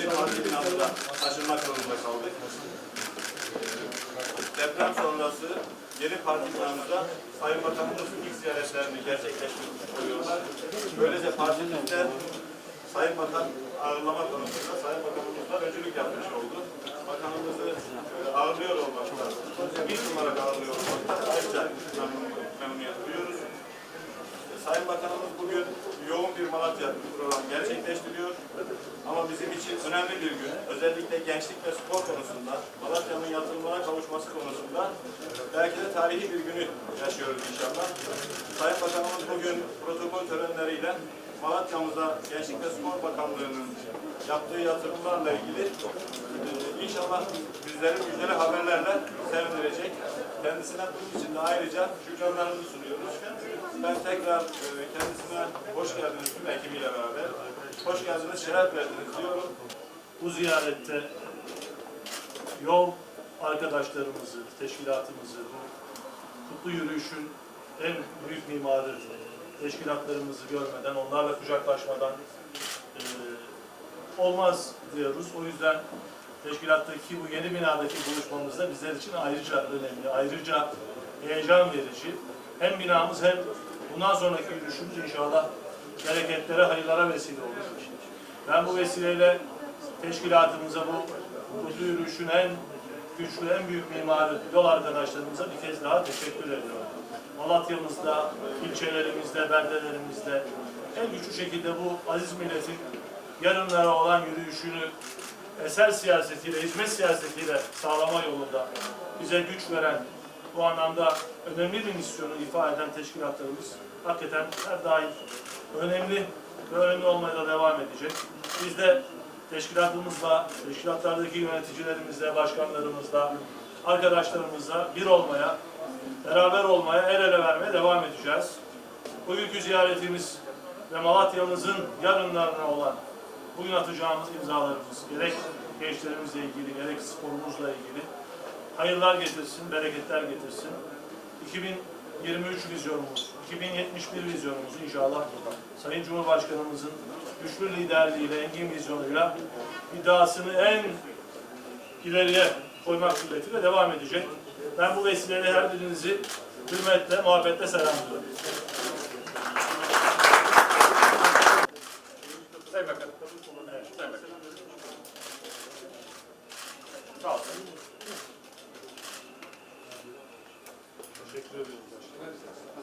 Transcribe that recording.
kendi binamıza taşınmak zorunda kaldık. Deprem sonrası yeni parti binamıza Sayın Bakanımız ilk ziyaretlerini gerçekleştirmiş oluyorlar. Böylece partimizde Sayın Bakan ağırlama konusunda Sayın Bakanımızla öncülük yapmış oldu. Bakanımızı e, ağırlıyor olmakta, ilk olarak ağırlıyor olmakta ayrıca memnun, Sayın Bakanımız bugün yoğun bir Malatya programı gerçekleştiriyor. Ama bizim için önemli bir gün. Özellikle gençlik ve spor konusunda, Malatya'nın yatırımlara kavuşması konusunda belki de tarihi bir günü yaşıyoruz inşallah. Sayın Bakanımız bugün protokol törenleriyle Malatya'mıza Gençlik ve Spor Bakanlığı'nın yaptığı yatırımlarla ilgili e, inşallah bizleri müjdeli haberlerle sevindirecek. Kendisine bunun için de ayrıca şükranlarımızı sunuyoruz. Ben tekrar e, kendisine hoş geldiniz tüm ekibiyle beraber. Hoş geldiniz, şeref verdiniz diyorum. bu ziyarette yol arkadaşlarımızı, teşkilatımızı, kutlu yürüyüşün en büyük mimarı teşkilatlarımızı görmeden, onlarla kucaklaşmadan e, olmaz diyoruz. O yüzden teşkilattaki bu yeni binadaki buluşmamız da bizler için ayrıca önemli, ayrıca heyecan verici. Hem binamız hem bundan sonraki yürüyüşümüz inşallah bereketlere, hayırlara vesile olur. Ben bu vesileyle teşkilatımıza bu kutlu yürüyüşün en güçlü, en büyük mimarı yol arkadaşlarımıza bir kez daha teşekkür ediyorum. Malatya'mızda, ilçelerimizde, beldelerimizde en güçlü şekilde bu aziz milletin yarınlara olan yürüyüşünü eser siyasetiyle, hizmet siyasetiyle sağlama yolunda bize güç veren, bu anlamda önemli bir misyonu ifade eden teşkilatlarımız hakikaten her daim önemli ve önemli olmaya da devam edecek. Biz de teşkilatımızla, teşkilatlardaki yöneticilerimizle, başkanlarımızla, arkadaşlarımızla bir olmaya, beraber olmaya, el ele vermeye devam edeceğiz. Bugünkü ziyaretimiz ve Malatya'mızın yarınlarına olan bugün atacağımız imzalarımız gerek gençlerimizle ilgili, gerek sporumuzla ilgili hayırlar getirsin, bereketler getirsin. 2023 vizyonumuz, 2071 vizyonumuz inşallah Sayın Cumhurbaşkanımızın güçlü liderliğiyle, engin vizyonuyla iddiasını en ileriye koymak suretiyle devam edecek. Ben bu vesileyle her birinizi hürmetle, muhabbetle selamlıyorum. Sayın Bakanım. Evet. Sayın Bakanım. Sağ olun. Teşekkür ediyorum.